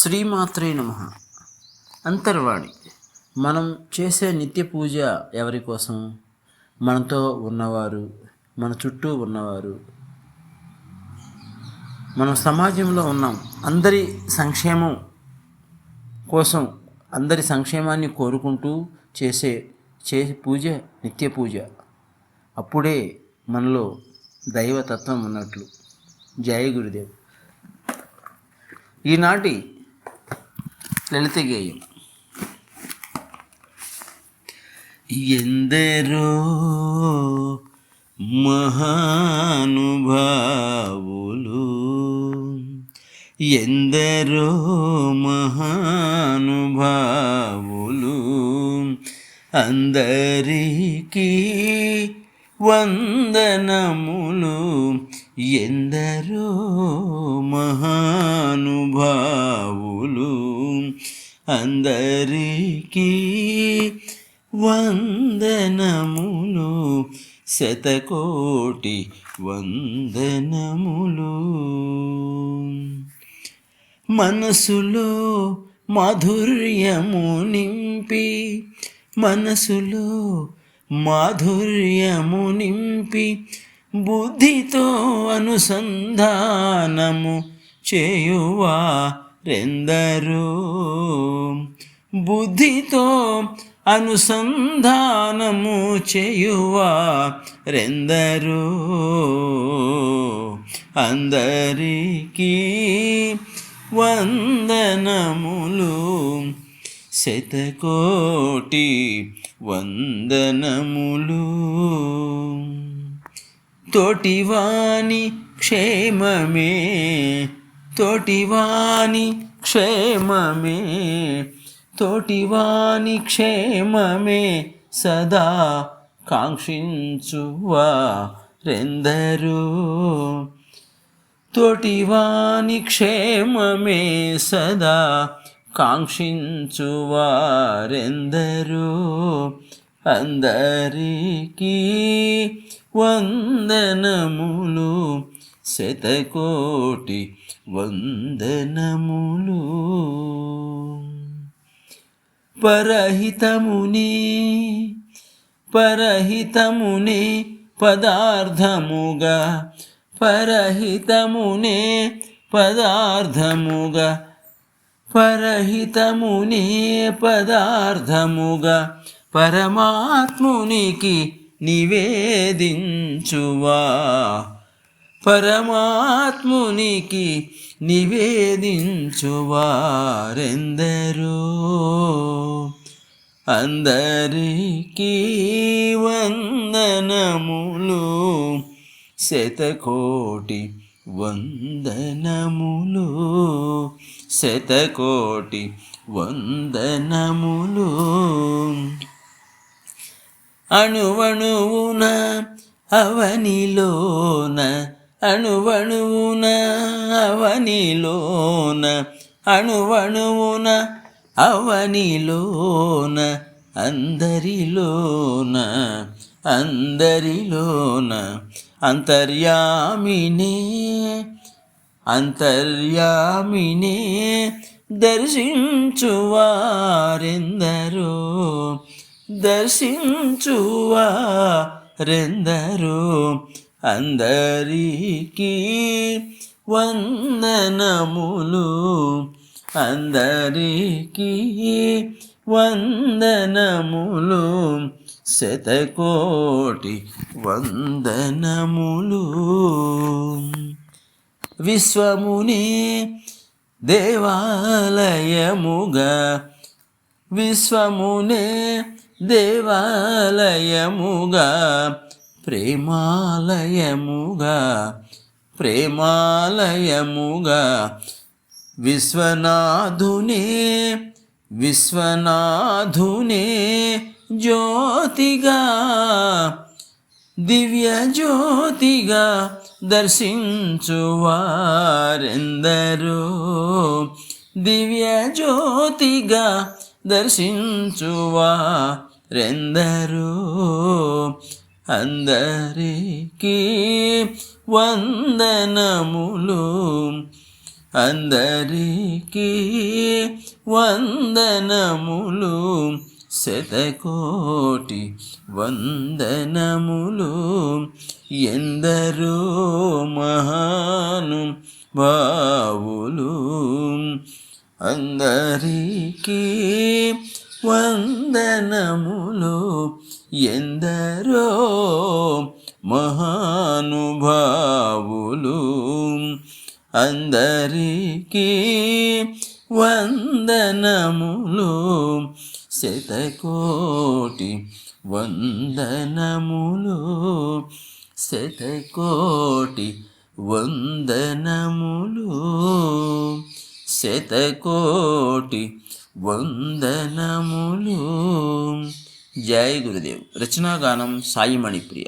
శ్రీమాత్రే నమ. అంతర్వాణి. మనం చేసే నిత్య పూజ ఎవరి కోసం? మనతో ఉన్నవారు మన చుట్టూ ఉన్నవారు. మనం సమాజంలో ఉన్నాం. అందరి సంక్షేమం కోసం అందరి సంక్షేమాన్ని కోరుకుంటూ చేసే చేసే పూజ నిత్య పూజ. అప్పుడే మనలో దైవతత్వం ఉన్నట్లు. జయ గురుదేవ్. ఈనాటి లలిత గేయం ఎందరో మహానుభావులు ఎందరో మహానుభావులు అందరికీ వందనములు ఎందరో మహానుభావులు అందరికీ వందనములు శతకోటి వందనములు. మనసులో మాధుర్యము నింపి మనసులో మాధుర్యము నింపి బుద్ధితో అనుసంధానము చేయువా రెందరూ? బుద్ధితో అనుసంధానము చేయువా రెందరూ? అందరికీ వందనములు శతకోటి వందనములు. తోటివాని క్షేమమే తోటివాని క్షేమమే తోటివాని క్షేమమే సదా కాంక్షించువా రెందరూ తోటివాని క్షేమమే సదా కాంక్షించువారెందరూ అందరికీ వందనములు శతకోటి వందనములు. పరహితముని పరహితముని పదార్థముగా పరహితమునే పదార్థముగా పరహితమునే పదార్థముగా పరమాత్మునికి నివేదించువా. పరమాత్మునికి నివేదించువారెందరూ అందరికీ వందనములు శతకోటి వందనములు. శతకోటి వందనములు. అణువణువున అవనిలోన అణువణువున అవనిలోన అణువణువున అవనిలోన అందరిలోన అందరిలోన అంతర్యామినే అంతర్యామినే దర్శించువారెందరో దర్శించువారెందరో అందరికీ వందనములు అందరికీ వందనములు శతకోటి వందనములు. విశ్వముని దేవాలయముగా. విశ్వమునే దేవాలయముగా. ప్రేమాలయముగా. ప్రేమాలయముగా. విశ్వనాథునే విశ్వనాథునే జ్యోతిగా. దివ్య జ్యోతిగా దర్శించువారెందరో. దివ్య జ్యోతిగా దర్శించువారెందరో. అందరికీ వందనములు. అందరికీ వందనములు. శతకోటి వందనములు ఎందరో మహాను బావులు. అందరికీ వందనములు ఎందరో మహానుభావులు అందరికీ వందనములు శతకోటి వందనములు శతకోటి వందనములు శతకోటి వందనములు. జై గురుదేవ్. రచనాగానం సాయి మణిప్రియ.